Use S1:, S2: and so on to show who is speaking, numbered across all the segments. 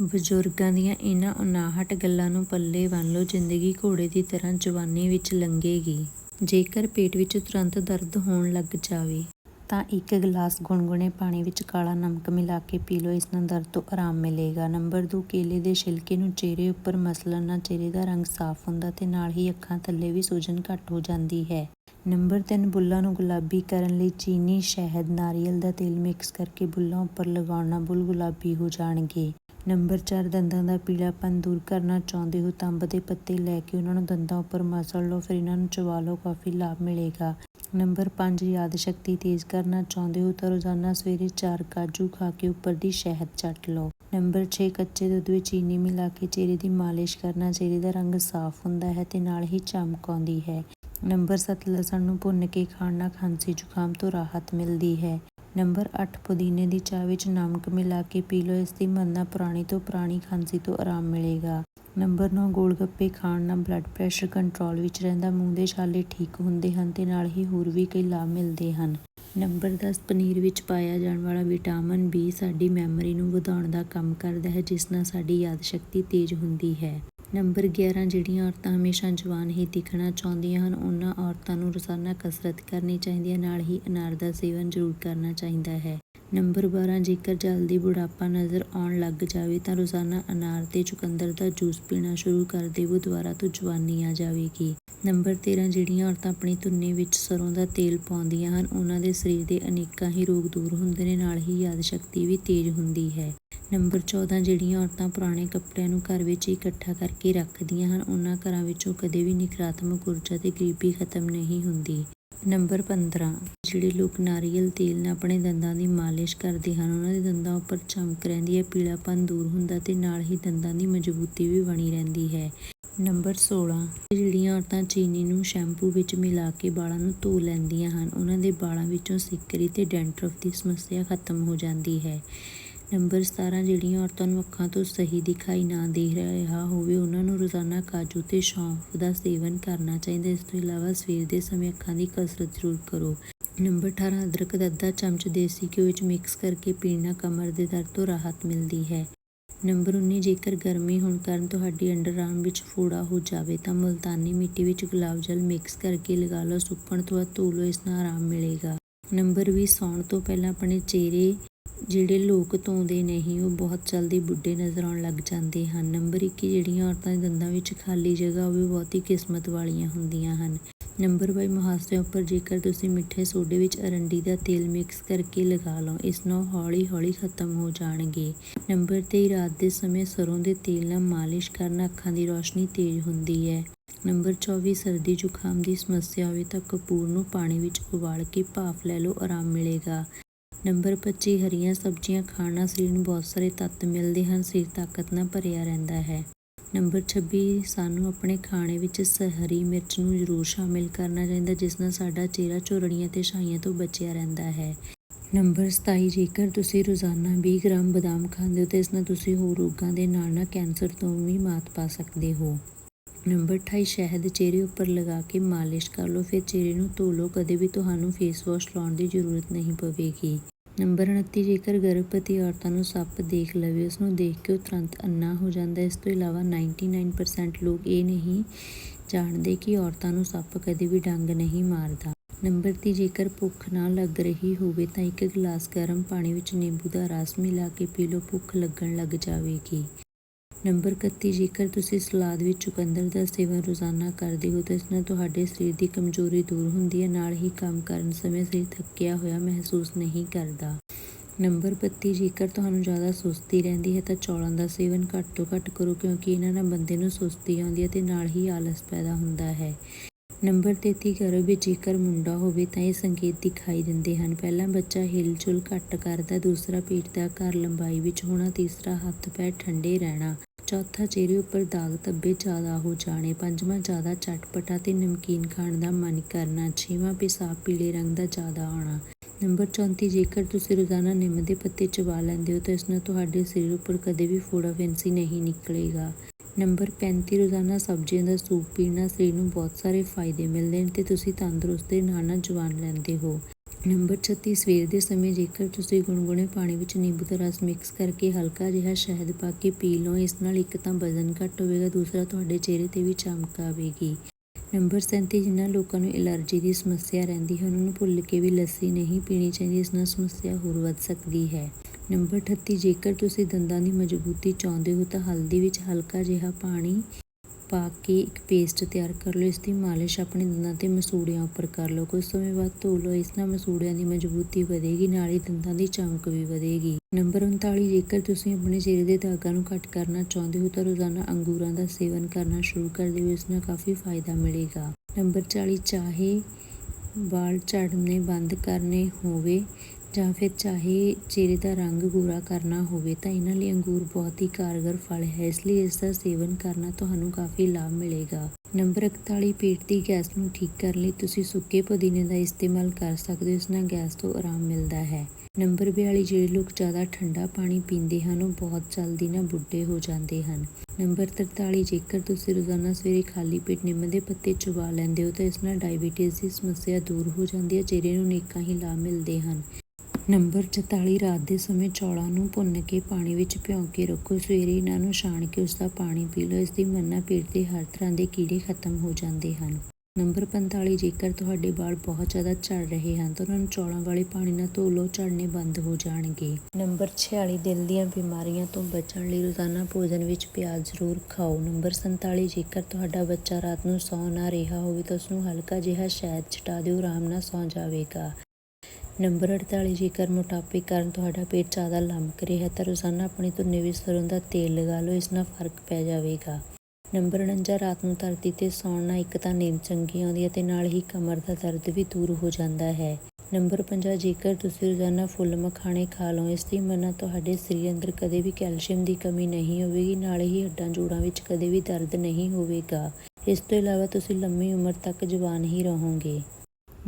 S1: ਬਜ਼ੁਰਗਾਂ ਦੀਆਂ ਇਹਨਾਂ ਉਨਾਹਟ ਗੱਲਾਂ ਨੂੰ ਪੱਲੇ ਬੰਨ੍ਹ ਲਓ, ਜ਼ਿੰਦਗੀ ਘੋੜੇ ਦੀ ਤਰ੍ਹਾਂ ਜਵਾਨੀ ਵਿੱਚ ਲੰਘੇਗੀ। ਜੇਕਰ ਪੇਟ ਵਿੱਚ ਤੁਰੰਤ ਦਰਦ ਹੋਣ ਲੱਗ ਜਾਵੇ, ਤਾਂ ਇੱਕ ਗਲਾਸ ਗੁਣਗੁਣੇ ਪਾਣੀ ਵਿੱਚ ਕਾਲਾ ਨਮਕ ਮਿਲਾ ਕੇ ਪੀ ਲਓ, ਇਸ ਨਾਲ ਦਰਦ ਤੋਂ ਆਰਾਮ ਮਿਲੇਗਾ। ਨੰਬਰ ਦੋ, ਕੇਲੇ ਦੇ ਛਿਲਕੇ ਨੂੰ ਚਿਹਰੇ ਉੱਪਰ ਮਸਲਣ ਨਾਲ ਚਿਹਰੇ ਦਾ ਰੰਗ ਸਾਫ਼ ਹੁੰਦਾ ਤੇ ਨਾਲ ਹੀ ਅੱਖਾਂ ਥੱਲੇ ਵੀ ਸੋਜਨ ਘੱਟ ਹੋ ਜਾਂਦੀ ਹੈ। ਨੰਬਰ ਤਿੰਨ, ਬੁੱਲਾਂ ਨੂੰ ਗੁਲਾਬੀ ਕਰਨ ਲਈ ਚੀਨੀ ਸ਼ਹਿਦ, ਨਾਰੀਅਲ ਦਾ ਤੇਲ ਮਿਕਸ ਕਰਕੇ ਬੁੱਲਾਂ ਉੱਪਰ ਲਗਾਉਣਾ ਬੁੱਲ ਗੁਲਾਬੀ ਹੋ ਜਾਣਗੇ। ਨੰਬਰ ਚਾਰ, ਦੰਦਾਂ ਦਾ ਪੀਲਾਪਣ ਦੂਰ ਕਰਨਾ ਚਾਹੁੰਦੇ ਹੋ ਤਾਂ ਦੇ ਪੱਤੇ ਲੈ ਕੇ ਉਹਨਾਂ ਨੂੰ ਦੰਦਾਂ ਉੱਪਰ ਮਸਲ ਲਓ, ਫਿਰ ਇਹਨਾਂ ਨੂੰ ਚਵਾ ਲਓ, ਕਾਫ਼ੀ ਲਾਭ ਮਿਲੇਗਾ। ਨੰਬਰ ਪੰਜ, ਯਾਦ ਸ਼ਕਤੀ ਤੇਜ਼ ਕਰਨਾ ਚਾਹੁੰਦੇ ਹੋ ਤਾਂ ਰੋਜ਼ਾਨਾ ਸਵੇਰੇ ਚਾਰ ਕਾਜੂ ਖਾ ਕੇ ਉੱਪਰ ਦੀ ਸ਼ਹਿਦ ਚੱਟ ਲਓ। ਨੰਬਰ ਛੇ, ਕੱਚੇ ਦੁੱਧ ਵਿੱਚ ਚੀਨੀ ਮਿਲਾ ਕੇ ਚਿਹਰੇ ਦੀ ਮਾਲਿਸ਼ ਕਰਨਾ, ਚਿਹਰੇ ਦਾ ਰੰਗ ਸਾਫ਼ ਹੁੰਦਾ ਹੈ ਤੇ ਨਾਲ ਹੀ ਚਮਕ ਆਉਂਦੀ ਹੈ। ਨੰਬਰ ਸੱਤ, ਲਸਣ ਨੂੰ ਭੁੰਨ ਕੇ ਖਾਣ ਨਾਲ ਖਾਂਸੀ ਜ਼ੁਕਾਮ ਤੋਂ ਰਾਹਤ ਮਿਲਦੀ ਹੈ। ਨੰਬਰ ਅੱਠ ਪੁਦੀਨੇ ਦੀ ਚਾਹ ਵਿੱਚ ਨਮਕ ਮਿਲਾ ਕੇ ਪੀ ਲਓ, ਇਸ ਦੀ ਮਦਦ ਨਾਲ ਪੁਰਾਣੀ ਤੋਂ ਪੁਰਾਣੀ ਖਾਂਸੀ ਤੋਂ ਆਰਾਮ ਮਿਲੇਗਾ। ਨੰਬਰ ਨੌਂ ਗੋਲ ਗੱਪੇ ਖਾਣ ਨਾਲ ਬਲੱਡ ਪ੍ਰੈਸ਼ਰ ਕੰਟਰੋਲ ਵਿੱਚ ਰਹਿੰਦਾ ਮੂੰਹ ਦੇ ਛਾਲੇ ਠੀਕ ਹੁੰਦੇ ਹਨ ਤੇ ਨਾਲ ਹੀ ਹੋਰ ਵੀ ਕਈ ਲਾਭ ਮਿਲਦੇ ਹਨ। ਨੰਬਰ ਦਸ, ਪਨੀਰ ਵਿੱਚ ਪਾਇਆ ਜਾਣ ਵਾਲਾ ਵਿਟਾਮਿਨ ਬੀ ਸਾਡੀ ਮੈਮਰੀ ਨੂੰ ਵਧਾਉਣ ਦਾ ਕੰਮ ਕਰਦਾ ਹੈ, ਜਿਸ ਨਾਲ ਸਾਡੀ ਯਾਦਸ਼ਕਤੀ ਤੇਜ਼ ਹੁੰਦੀ ਹੈ। ਨੰਬਰ ਗਿਆਰਾਂ, ਜਿਹੜੀਆਂ ਔਰਤਾਂ ਹਮੇਸ਼ਾ ਜਵਾਨ ਹੀ ਦਿਖਣਾ ਚਾਹੁੰਦੀਆਂ ਹਨ, ਉਹਨਾਂ ਔਰਤਾਂ ਨੂੰ ਰੋਜ਼ਾਨਾ ਕਸਰਤ ਕਰਨੀ ਚਾਹੀਦੀ ਹੈ, ਨਾਲ ਹੀ ਅਨਾਰ ਦਾ ਸੇਵਨ ਜ਼ਰੂਰ ਕਰਨਾ ਚਾਹੀਦਾ ਹੈ। ਨੰਬਰ ਬਾਰਾਂ, ਜੇਕਰ ਜਲਦੀ ਬੁਢਾਪਾ ਨਜ਼ਰ ਆਉਣ ਲੱਗ ਜਾਵੇ ਤਾਂ ਰੋਜ਼ਾਨਾ ਅਨਾਰ ਤੇ ਚੁਕੰਦਰ ਦਾ ਜੂਸ ਪੀਣਾ ਸ਼ੁਰੂ ਕਰ ਦੇਵੋ, ਦੁਬਾਰਾ ਤੋਂ ਜਵਾਨੀ ਆ ਜਾਵੇਗੀ। ਨੰਬਰ ਤੇਰਾਂ, ਜਿਹੜੀਆਂ ਔਰਤਾਂ ਆਪਣੀ ਧੁੰਨੀ ਵਿੱਚ ਸਰ੍ਹੋਂ ਦਾ ਤੇਲ ਪਾਉਂਦੀਆਂ ਹਨ, ਉਹਨਾਂ ਦੇ ਸਰੀਰ ਦੇ ਅਨੇਕਾਂ ਹੀ ਰੋਗ ਦੂਰ ਹੁੰਦੇ ਨੇ, ਨਾਲ ਹੀ ਯਾਦ ਸ਼ਕਤੀ ਵੀ ਤੇਜ਼ ਹੁੰਦੀ ਹੈ। ਨੰਬਰ ਚੌਦਾਂ, ਜਿਹੜੀਆਂ ਔਰਤਾਂ ਪੁਰਾਣੇ ਕੱਪੜਿਆਂ ਨੂੰ ਘਰ ਵਿੱਚ ਇਕੱਠਾ ਕਰਕੇ ਰੱਖਦੀਆਂ ਹਨ, ਉਹਨਾਂ ਘਰਾਂ ਵਿੱਚੋਂ ਕਦੇ ਵੀ ਨਕਾਰਾਤਮਕ ਊਰਜਾ ਤੇ ਗਰੀਬੀ ਖਤਮ ਨਹੀਂ ਹੁੰਦੀ। ਨੰਬਰ ਪੰਦਰਾਂ ਜਿਹੜੇ ਲੋਕ ਨਾਰੀਅਲ ਤੇਲ ਨਾਲ ਆਪਣੇ ਦੰਦਾਂ ਦੀ ਮਾਲਿਸ਼ ਕਰਦੇ ਹਨ, ਉਹਨਾਂ ਦੇ ਦੰਦਾਂ ਉੱਪਰ ਚਮਕ ਰਹਿੰਦੀ ਹੈ ਪੀਲਾਪਣ ਦੂਰ ਹੁੰਦਾ ਤੇ ਨਾਲ ਹੀ ਦੰਦਾਂ ਦੀ ਮਜ਼ਬੂਤੀ ਵੀ ਬਣੀ ਰਹਿੰਦੀ ਹੈ। ਨੰਬਰ ਸੋਲ੍ਹਾਂ ਜਿਹੜੀਆਂ ਔਰਤਾਂ ਚੀਨੀ ਨੂੰ ਸ਼ੈਂਪੂ ਵਿੱਚ ਮਿਲਾ ਕੇ ਵਾਲਾਂ ਨੂੰ ਧੋ ਲੈਂਦੀਆਂ ਹਨ, ਉਹਨਾਂ ਦੇ ਵਾਲਾਂ ਵਿੱਚੋਂ ਸਿੱਕਰੀ ਤੇ ਡੈਂਡਰਫ ਦੀ ਸਮੱਸਿਆ ਖਤਮ ਹੋ ਜਾਂਦੀ ਹੈ। ਨੰਬਰ ਸਤਾਰਾਂ, ਜਿਹੜੀਆਂ ਔਰਤਾਂ ਨੂੰ ਅੱਖਾਂ ਤੋਂ ਸਹੀ ਦਿਖਾਈ ਨਾ ਦੇ ਰਿਹਾ ਹੋਵੇ, ਉਹਨਾਂ ਨੂੰ ਰੋਜ਼ਾਨਾ ਕਾਜੂ ਤੇ ਸੌਂਫ ਦਾ ਸੇਵਨ ਕਰਨਾ ਚਾਹੀਦਾ ਇਸ ਤੋਂ ਇਲਾਵਾ ਸਵੇਰ ਦੇ ਸਮੇਂ ਅੱਖਾਂ ਦੀ ਕਸਰਤ ਜ਼ਰੂਰ ਕਰੋ। ਨੰਬਰ ਅਠਾਰਾਂ, ਅਦਰਕ ਦਾ ਅੱਧਾ ਚਮਚ ਦੇਸੀ ਘਿਓ ਵਿੱਚ ਮਿਕਸ ਕਰਕੇ ਪੀਣ ਨਾਲ ਕਮਰ ਦੇ ਦਰਦ ਤੋਂ ਰਾਹਤ ਮਿਲਦੀ ਹੈ। ਨੰਬਰ ਉੱਨੀ, ਜੇਕਰ ਗਰਮੀ ਹੋਣ ਕਾਰਨ ਤੁਹਾਡੀ ਅੰਡਰਆਰਮ ਵਿੱਚ ਫੋੜਾ ਹੋ ਜਾਵੇ, ਤਾਂ ਮੁਲਤਾਨੀ ਮਿੱਟੀ ਵਿੱਚ ਗੁਲਾਬ ਜਲ ਮਿਕਸ ਕਰਕੇ ਲਗਾ ਲਓ ਸੁੱਕਣ ਤੋਂ ਬਾਅਦ ਧੋ ਲਓ, ਇਸ ਨਾਲ ਆਰਾਮ ਮਿਲੇਗਾ। ਨੰਬਰ ਵੀਹ, ਸੌਣ ਤੋਂ ਪਹਿਲਾਂ ਆਪਣੇ ਚਿਹਰੇ ਜਿਹੜੇ ਲੋਕ ਧੋਂਦੇ ਨਹੀਂ, ਉਹ ਬਹੁਤ ਜਲਦੀ ਬੁੱਢੇ ਨਜ਼ਰ ਆਉਣ ਲੱਗ ਜਾਂਦੇ ਹਨ। ਨੰਬਰ ਇੱਕੀ ਜਿਹੜੀਆਂ ਔਰਤਾਂ ਦੇ ਦੰਦਾਂ ਵਿੱਚ ਖਾਲੀ ਜਗ੍ਹਾ ਹੋਵੇ ਉਹ ਬਹੁਤੀ ਕਿਸਮਤ ਵਾਲੀਆਂ ਹੁੰਦੀਆਂ ਹਨ। ਨੰਬਰ ਬਾਈ ਮੁਹਾਸੇ ਉੱਪਰ ਜੇਕਰ ਤੁਸੀਂ ਮਿੱਠੇ ਸੋਡੇ ਵਿੱਚ ਅਰੰਡੀ ਦਾ ਤੇਲ ਮਿਕਸ ਕਰਕੇ ਲਗਾ ਲਓ, ਇਸ ਨਾਲ ਹੌਲੀ ਹੌਲੀ ਖਤਮ ਹੋ ਜਾਣਗੇ। ਨੰਬਰ ਤੇਈ, ਰਾਤ ਦੇ ਸਮੇਂ ਸਰ੍ਹੋਂ ਦੇ ਤੇਲ ਨਾਲ ਮਾਲਿਸ਼ ਕਰਨ ਅੱਖਾਂ ਦੀ ਰੌਸ਼ਨੀ ਤੇਜ਼ ਹੁੰਦੀ ਹੈ। ਨੰਬਰ ਚੌਵੀ, ਸਰਦੀ ਜ਼ੁਕਾਮ ਦੀ ਸਮੱਸਿਆ ਹੋਵੇ ਤਾਂ ਕਪੂਰ ਨੂੰ ਪਾਣੀ ਵਿੱਚ ਉਬਾਲ ਕੇ ਭਾਫ਼ ਲੈ ਲਓ, ਆਰਾਮ ਮਿਲੇਗਾ। ਨੰਬਰ ਪੱਚੀ, ਹਰੀਆਂ ਸਬਜ਼ੀਆਂ ਖਾਣਾ ਸਰੀਰ ਨੂੰ ਬਹੁਤ ਸਾਰੇ ਤੱਤ ਮਿਲਦੇ ਹਨ, ਸਰੀਰ ਤਾਕਤ ਨਾਲ ਭਰਿਆ ਰਹਿੰਦਾ ਹੈ। ਨੰਬਰ ਛੱਬੀ, ਸਾਨੂੰ ਆਪਣੇ ਖਾਣੇ ਵਿੱਚ ਹਰੀ ਮਿਰਚ ਨੂੰ ਜ਼ਰੂਰ ਸ਼ਾਮਿਲ ਕਰਨਾ ਚਾਹੀਦਾ, ਜਿਸ ਨਾਲ ਸਾਡਾ ਚਿਹਰਾ ਝੁਰੜੀਆਂ ਅਤੇ ਛਾਈਆਂ ਤੋਂ ਬਚਿਆ ਰਹਿੰਦਾ ਹੈ। ਨੰਬਰ ਸਤਾਈ, ਜੇਕਰ ਤੁਸੀਂ ਰੋਜ਼ਾਨਾ ਵੀਹ ਗ੍ਰਾਮ ਬਦਾਮ ਖਾਂਦੇ ਹੋ, ਤਾਂ ਇਸ ਨਾਲ ਤੁਸੀਂ ਹੋਰ ਰੋਗਾਂ ਦੇ ਨਾਲ ਨਾਲ ਕੈਂਸਰ ਤੋਂ ਵੀ ਮਾਤ ਪਾ ਸਕਦੇ ਹੋ। ਨੰਬਰ ਅਠਾਈ, ਸ਼ਹਿਦ ਚਿਹਰੇ ਉੱਪਰ ਲਗਾ ਕੇ ਮਾਲਿਸ਼ ਕਰ ਲਓ, ਫਿਰ ਚਿਹਰੇ ਨੂੰ ਧੋ ਲਓ, ਕਦੇ ਵੀ ਤੁਹਾਨੂੰ ਫੇਸ ਵਾਸ਼ ਲਾਉਣ ਦੀ ਜ਼ਰੂਰਤ ਨਹੀਂ ਪਵੇਗੀ। ਨੰਬਰ ਉਨੱਤੀ ਜੇਕਰ ਗਰਭਵਤੀ ਔਰਤਾਂ ਨੂੰ ਸੱਪ ਦੇਖ ਲਵੇ ਉਸ ਨੂੰ ਦੇਖ ਕੇ ਉਹ ਤੁਰੰਤ ਅੰਨਾ ਹੋ ਜਾਂਦਾ ਇਸ ਤੋਂ ਇਲਾਵਾ ਨਾਈਨਟੀ ਨਾਈਨ ਪਰਸੈਂਟ ਲੋਕ ਇਹ ਨਹੀਂ ਜਾਣਦੇ ਕਿ ਔਰਤਾਂ ਨੂੰ ਸੱਪ ਕਦੇ ਵੀ ਡੰਗ ਨਹੀਂ ਮਾਰਦਾ। ਨੰਬਰ ਤੀਹ, ਜੇਕਰ ਭੁੱਖ ਨਾ ਲੱਗ ਰਹੀ ਹੋਵੇ ਤਾਂ ਇੱਕ ਗਲਾਸ ਗਰਮ ਪਾਣੀ ਵਿੱਚ ਨਿੰਬੂ ਦਾ ਰਸ ਮਿਲਾ ਕੇ ਪੀ ਲਓ, ਭੁੱਖ ਲੱਗਣ ਲੱਗ ਜਾਵੇਗੀ। ਨੰਬਰ ਇਕੱਤੀ, ਜੇਕਰ ਤੁਸੀਂ ਸਲਾਦ ਵਿੱਚ ਚੁਕੰਦਰ ਦਾ ਸੇਵਨ ਰੋਜ਼ਾਨਾ ਕਰਦੇ ਹੋ, ਤਾਂ ਇਸ ਨਾਲ ਤੁਹਾਡੇ ਸਰੀਰ ਦੀ ਕਮਜ਼ੋਰੀ ਦੂਰ ਹੁੰਦੀ ਹੈ ਨਾਲ ਹੀ ਕੰਮ ਕਰਨ ਸਮੇਂ ਸਰੀਰ ਥੱਕਿਆ ਹੋਇਆ ਮਹਿਸੂਸ ਨਹੀਂ ਕਰਦਾ। ਨੰਬਰ ਬੱਤੀ, ਜੇਕਰ ਤੁਹਾਨੂੰ ਜ਼ਿਆਦਾ ਸੁਸਤੀ ਰਹਿੰਦੀ ਹੈ, ਤਾਂ ਚੌਲਾਂ ਦਾ ਸੇਵਨ ਘੱਟ ਤੋਂ ਘੱਟ ਕਰੋ, ਕਿਉਂਕਿ ਇਹਨਾਂ ਨਾਲ ਬੰਦੇ ਨੂੰ ਸੁਸਤੀ ਆਉਂਦੀ ਹੈ ਤੇ ਨਾਲ ਹੀ ਆਲਸ ਪੈਦਾ ਹੁੰਦਾ ਹੈ। ਨੰਬਰ ਤੇਤੀ ਗਰਭ ਵਿੱਚ ਜੇਕਰ ਮੁੰਡਾ ਹੋਵੇ, ਤਾਂ ਇਹ ਸੰਕੇਤ ਦਿਖਾਈ ਦਿੰਦੇ ਹਨ ਪਹਿਲਾ ਬੱਚਾ ਹਿਲਜੁਲ ਘੱਟ ਕਰਦਾ, ਦੂਸਰਾ ਪੇਟ ਦਾ ਘਰ ਲੰਬਾਈ ਵਿੱਚ ਹੋਣਾ, ਤੀਸਰਾ ਹੱਥ ਪੈਰ ਠੰਡੇ ਰਹਿਣਾ ਚੌਥਾ ਚਿਹਰੇ ਉੱਪਰ ਦਾਗ ਧੱਬੇ ਜ਼ਿਆਦਾ ਹੋ ਜਾਣੇ, ਪੰਜਵਾਂ ਜ਼ਿਆਦਾ ਚਟਪਟਾ ਤੇ ਨਮਕੀਨ ਖਾਣ ਦਾ ਮਨ ਕਰਨਾ, ਛੇਵਾਂ ਪਿਸ਼ਾਬ ਪੀਲੇ ਰੰਗ ਦਾ ਜ਼ਿਆਦਾ ਆਉਣਾ। ਨੰਬਰ ਚੌਂਤੀ, ਜੇਕਰ ਤੁਸੀਂ ਰੋਜ਼ਾਨਾ ਨਿੰਮ ਦੇ ਪੱਤੇ ਚਬਾ ਲੈਂਦੇ ਹੋ ਤਾਂ ਇਸ ਨਾਲ ਤੁਹਾਡੇ ਸਰੀਰ ਉੱਪਰ ਕਦੇ ਵੀ ਫੋੜਾ ਫਿੰਸੀ ਨਹੀਂ ਨਿਕਲੇਗਾ। ਨੰਬਰ ਪੈਂਤੀ, ਰੋਜ਼ਾਨਾ ਸਬਜ਼ੀਆਂ ਦਾ ਸੂਪ ਪੀਣ ਨਾਲ ਸਰੀਰ ਨੂੰ ਬਹੁਤ ਸਾਰੇ ਫਾਇਦੇ ਮਿਲਦੇ ਨੇ ਤੇ ਤੁਸੀਂ ਤੰਦਰੁਸਤ ਤੇ ਨਾਲ ਨਾਲ ਜਵਾਨ ਰਹਿੰਦੇ ਹੋ। ਨੰਬਰ 36 ਸਵੇਰ ਦੇ ਸਮੇਂ ਜੇਕਰ ਤੁਸੀਂ ਗੁਨਗੁਨੇ ਪਾਣੀ ਵਿੱਚ ਨਿੰਬੂ ਦਾ ਰਸ ਮਿਕਸ ਕਰਕੇ ਹਲਕਾ ਜਿਹਾ ਸ਼ਹਿਦ ਪਾ ਕੇ ਪੀ ਲਓ, ਇਸ ਨਾਲ ਇੱਕ ਤਾਂ ਵਜ਼ਨ ਘੱਟ ਹੋਵੇਗਾ, ਦੂਸਰਾ ਤੁਹਾਡੇ ਚਿਹਰੇ ਤੇ ਵੀ ਚਮਕ ਆਵੇਗੀ ਨੰਬਰ 37 ਜਿਨ੍ਹਾਂ ਲੋਕਾਂ ਨੂੰ ਐਲਰਜੀ ਦੀ ਸਮੱਸਿਆ ਰਹਿੰਦੀ ਹੈ, ਉਹਨਾਂ ਨੂੰ ਭੁੱਲ ਕੇ ਵੀ ਲੱਸੀ ਨਹੀਂ ਪੀਣੀ ਚਾਹੀਦੀ, ਇਸ ਨਾਲ ਸਮੱਸਿਆ ਹੋਰ ਵੱਧ ਸਕਦੀ ਹੈ। ਨੰਬਰ 38 ਜੇਕਰ ਤੁਸੀਂ ਦੰਦਾਂ ਦੀ ਮਜ਼ਬੂਤੀ ਚਾਹੁੰਦੇ ਹੋ, ਤਾਂ ਹਲਦੀ ਵਿੱਚ ਹਲਕਾ ਜਿਹਾ ਪਾਣੀ ਪਾ ਕੇ ਇੱਕ ਪੇਸਟ ਤਿਆਰ ਕਰ ਲਓ। ਇਸ ਦੀ ਮਾਲਿਸ਼ ਆਪਣੇ ਦੰਦਾਂ ਤੇ ਮਸੂੜਿਆਂ ਉੱਪਰ ਕਰ ਲਓ। ਕੁਝ ਸਮੇਂ ਬਾਅਦ ਧੋ ਲਓ। ਇਸ ਨਾਲ ਮਸੂੜਿਆਂ ਦੀ ਮਜ਼ਬੂਤੀ ਵਧੇਗੀ, ਨਾਲ ਹੀ ਦੰਦਾਂ ਦੀ ਚਮਕ ਵੀ ਵਧੇਗੀ। ਨੰਬਰ 39 ਜੇਕਰ ਤੁਸੀਂ ਆਪਣੇ ਚਿਹਰੇ ਦੇ ਦਾਗਾਂ ਨੂੰ ਘੱਟ ਕਰਨਾ ਚਾਹੁੰਦੇ ਹੋ, ਤਾਂ ਰੋਜ਼ਾਨਾ ਅੰਗੂਰਾਂ ਦਾ ਸੇਵਨ ਕਰਨਾ ਸ਼ੁਰੂ ਕਰ ਦਿਓ। ਇਸ ਨਾਲ ਕਾਫੀ ਫਾਇਦਾ ਮਿਲੇਗਾ। ਨੰਬਰ 40 ਚਾਹੇ ਵਾਲ ਝੜਨੇ ਬੰਦ ਕਰਨੇ ਹੋਵੇ ਜਾਂ ਫਿਰ ਚਾਹੇ ਚਿਹਰੇ ਦਾ ਰੰਗ ਗੋਰਾ ਕਰਨਾ ਹੋਵੇ ਤਾਂ ਇਹਨਾਂ ਲਈ ਅੰਗੂਰ ਬਹੁਤ ਹੀ ਕਾਰਗਰ ਫਲ ਹੈ। ਇਸ ਲਈ ਇਸ ਦਾ ਸੇਵਨ ਕਰਨਾ ਤੁਹਾਨੂੰ ਕਾਫੀ ਲਾਭ ਮਿਲੇਗਾ। ਨੰਬਰ 41 ਪੇਟ ਦੀ ਗੈਸ ਨੂੰ ਠੀਕ ਕਰਨ ਲਈ ਤੁਸੀਂ ਸੁੱਕੇ ਪੁਦੀਨੇ ਦਾ ਇਸਤੇਮਾਲ ਕਰ ਸਕਦੇ ਹੋ, ਇਸ ਨਾਲ ਗੈਸ ਤੋਂ ਆਰਾਮ ਮਿਲਦਾ ਹੈ। ਨੰਬਰ 42 ਜਿਹੜੇ ਲੋਕ ਜ਼ਿਆਦਾ ਠੰਡਾ ਪਾਣੀ ਪੀਂਦੇ ਹਨ, ਉਹ ਬਹੁਤ ਜਲਦੀ ਨਾਲ ਬੁੱਢੇ ਹੋ ਜਾਂਦੇ ਹਨ। ਨੰਬਰ 43 ਜੇਕਰ ਤੁਸੀਂ ਰੋਜ਼ਾਨਾ ਸਵੇਰੇ ਖਾਲੀ ਪੇਟ ਨਿੰਮ ਦੇ ਪੱਤੇ ਚੁਬਾ ਲੈਂਦੇ ਹੋ ਤਾਂ ਇਸ ਨਾਲ ਡਾਇਬੀਟੀਜ਼ ਦੀ ਸਮੱਸਿਆ ਦੂਰ ਹੋ ਜਾਂਦੀ ਹੈ, ਚਿਹਰੇ ਨੂੰ ਨੇਕਾਂ ਹੀ ਲਾਭ ਮਿਲਦੇ ਹਨ। ਨੰਬਰ 44 ਰਾਤ ਦੇ ਸਮੇਂ ਚੌਲਾਂ ਨੂੰ ਭੁੰਨ ਕੇ ਪਾਣੀ ਵਿੱਚ ਭਿਉਂ ਕੇ ਰੱਖੋ। ਸਵੇਰੇ ਇਹਨਾਂ ਨੂੰ ਛਾਣ ਕੇ ਉਸ ਦਾ ਪਾਣੀ ਪੀ ਲਓ। ਇਸ ਦੀ ਮੰਨਾ ਪੇਟ ਦੇ ਹਰ ਤਰ੍ਹਾਂ ਦੇ ਕੀੜੇ ਖਤਮ ਹੋ ਜਾਂਦੇ ਹਨ। ਨੰਬਰ 45 ਜੇਕਰ ਤੁਹਾਡੇ ਵਾਲ ਬਹੁਤ ਜ਼ਿਆਦਾ ਝੜ ਰਹੇ ਹਨ, ਤਾਂ ਉਹਨਾਂ ਨੂੰ ਚੌਲਾਂ ਵਾਲੇ ਪਾਣੀ ਨਾਲ ਧੋ ਲਓ। ਝੜਨੇ ਬੰਦ ਹੋ ਜਾਣਗੇ। ਨੰਬਰ 46 ਦਿਲ ਦੀਆਂ ਬਿਮਾਰੀਆਂ ਤੋਂ ਬਚਣ ਲਈ ਰੋਜ਼ਾਨਾ ਭੋਜਨ ਵਿੱਚ ਪਿਆਜ਼ ਜ਼ਰੂਰ ਖਾਓ। ਨੰਬਰ 47 ਜੇਕਰ ਤੁਹਾਡਾ ਬੱਚਾ ਰਾਤ ਨੂੰ ਸੌਂ ਨਾ ਰਿਹਾ ਹੋਵੇ, ਤਾਂ ਉਸ ਨੂੰ ਹਲਕਾ ਜਿਹਾ ਸ਼ਹਿਦ ਛਟਾ ਦਿਓ। ਆਰਾਮ ਨਾਲ ਸੌਂ ਜਾਵੇਗਾ। ਨੰਬਰ 48 ਜੇਕਰ ਮੋਟਾਪੇ ਕਾਰਨ ਤੁਹਾਡਾ ਪੇਟ ਜ਼ਿਆਦਾ ਲੰਮਕ ਰਿਹਾ ਤਾਂ ਰੋਜ਼ਾਨਾ ਆਪਣੀ ਧੁੰਨੇ ਵਿੱਚ ਸਰੋਂ ਦਾ ਤੇਲ ਲਗਾ ਲਓ, ਇਸ ਨਾਲ ਫ਼ਰਕ ਪੈ ਜਾਵੇਗਾ। ਨੰਬਰ 49 ਰਾਤ ਨੂੰ ਧਰਤੀ ਤੇ ਸੌਣ ਨਾਲ ਇੱਕ ਤਾਂ ਨੀਂਦ ਚੰਗੀ ਆਉਂਦੀ ਹੈ ਤੇ ਨਾਲ ਹੀ ਕਮਰ ਦਾ ਦਰਦ ਵੀ ਦੂਰ ਹੋ ਜਾਂਦਾ ਹੈ। ਨੰਬਰ 50 ਜੇਕਰ ਤੁਸੀਂ ਰੋਜ਼ਾਨਾ ਫੁੱਲ ਮਖਾਣੇ ਖਾ ਲਓ, ਇਸ ਦੀ ਮਨਾ ਤੁਹਾਡੇ ਸਰੀਰ ਅੰਦਰ ਕਦੇ ਵੀ ਕੈਲਸ਼ੀਅਮ ਦੀ ਕਮੀ ਨਹੀਂ ਹੋਵੇਗੀ, ਨਾਲ ਹੀ ਹੱਡਾਂ ਜੋੜਾਂ ਵਿੱਚ ਕਦੇ ਵੀ ਦਰਦ ਨਹੀਂ ਹੋਵੇਗਾ। ਇਸ ਤੋਂ ਇਲਾਵਾ ਤੁਸੀਂ ਲੰਮੀ ਉਮਰ ਤੱਕ ਜਵਾਨ ਹੀ ਰਹੋਗੇ।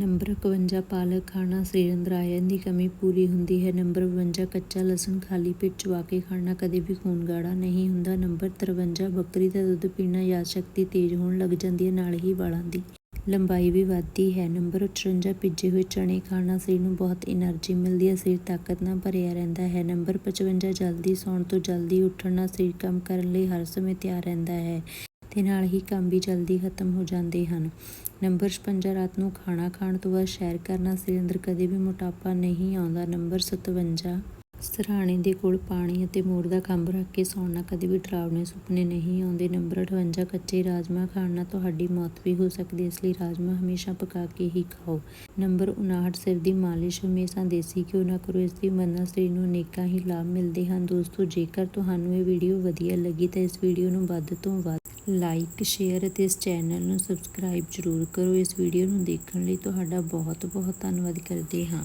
S1: ਨੰਬਰ 51 ਪਾਲਕ ਖਾਣਾ ਸਰੀਰ ਅੰਦਰ ਆਇਰਨ ਦੀ ਕਮੀ ਪੂਰੀ ਹੁੰਦੀ ਹੈ। ਨੰਬਰ 52 ਕੱਚਾ ਲਸਣ ਖਾਲੀ ਪੇਟ ਚਵਾ ਕੇ ਖਾਣਾ ਕਦੇ ਵੀ ਖੂਨ ਗਾੜਾ ਨਹੀਂ ਹੁੰਦਾ। ਨੰਬਰ 53 ਬੱਕਰੀ ਦਾ ਦੁੱਧ ਪੀਣਾ ਯਾਦ ਸ਼ਕਤੀ ਤੇਜ਼ ਹੋਣ ਲੱਗ ਜਾਂਦੀ ਹੈ, ਨਾਲ ਹੀ ਵਾਲਾਂ ਦੀ ਲੰਬਾਈ ਵੀ ਵੱਧਦੀ ਹੈ। ਨੰਬਰ 54 ਭਿੱਜੇ ਹੋਏ ਚਣੇ ਖਾਣਾ ਸਰੀਰ ਨੂੰ ਬਹੁਤ એનર્ਜੀ ਮਿਲਦੀ ਹੈ, ਸਰੀਰ ਤਾਕਤ ਨਾਲ ਭਰਿਆ ਰਹਿੰਦਾ ਹੈ। ਨੰਬਰ 55 ਜਲਦੀ ਸੌਣ ਤੋਂ ਜਲਦੀ ਉੱਠਣਾ ਸਰੀਰ ਕੰਮ ਕਰਨ ਲਈ ਹਰ ਸਮੇਂ ਤਿਆਰ ਰਹਿੰਦਾ ਹੈ। ਤੇ ਨਾਲ ਹੀ ਕੰਮ ਵੀ ਜਲਦੀ ਖਤਮ ਹੋ ਜਾਂਦੇ ਹਨ। ਨੰਬਰ 56 ਰਾਤ ਨੂੰ ਖਾਣਾ ਖਾਣ ਤੋਂ ਬਾਅਦ ਸੈਰ ਕਰਨਾ ਸਰੀਰ ਅੰਦਰ ਕਦੇ ਵੀ ਮੋਟਾਪਾ ਨਹੀਂ ਆਉਂਦਾ। ਨੰਬਰ 57 ਸਰਾਣੇ ਦੇ ਕੋਲ ਪਾਣੀ ਅਤੇ ਮੋਰ ਦਾ ਖੰਭ ਰੱਖ ਕੇ ਸੌਣ ਕਦੇ ਵੀ ਡਰਾਵਣੇ ਸੁਪਨੇ ਨਹੀਂ ਆਉਂਦੇ। ਨੰਬਰ 58 ਕੱਚੇ ਰਾਜਮਾ ਖਾਣ ਨਾਲ ਤੁਹਾਡੀ ਮੌਤ ਵੀ ਹੋ ਸਕਦੀ ਹੈ। ਇਸ ਲਈ ਰਾਜਮਾ ਹਮੇਸ਼ਾ ਪਕਾ ਕੇ ਹੀ ਖਾਓ। ਨੰਬਰ 59 ਸਿਰ ਦੀ ਮਾਲਿਸ਼। ਹਮੇਸ਼ਾ ਦੇਸੀ ਘਿਓ ਨਾਲ ਕਰੋ। ਇਸ ਦੀ ਮਦਦ ਨਾਲ ਸਰੀਰ ਨੂੰ ਅਨੇਕਾਂ ਹੀ ਲਾਭ ਮਿਲਦੇ ਹਨ। ਦੋਸਤੋ, ਜੇਕਰ ਤੁਹਾਨੂੰ ਇਹ ਵੀਡੀਓ ਵਧੀਆ ਲੱਗੀ ਤਾਂ ਇਸ ਵੀਡੀਓ ਨੂੰ ਵੱਧ ਤੋਂ ਵੱਧ ਲਾਈਕ, ਸ਼ੇਅਰ ਅਤੇ ਇਸ ਚੈਨਲ ਨੂੰ ਸਬਸਕ੍ਰਾਈਬ ਜ਼ਰੂਰ ਕਰੋ। ਇਸ ਵੀਡੀਓ ਨੂੰ ਦੇਖਣ ਲਈ ਤੁਹਾਡਾ ਬਹੁਤ ਬਹੁਤ ਧੰਨਵਾਦ ਕਰਦੇ ਹਾਂ।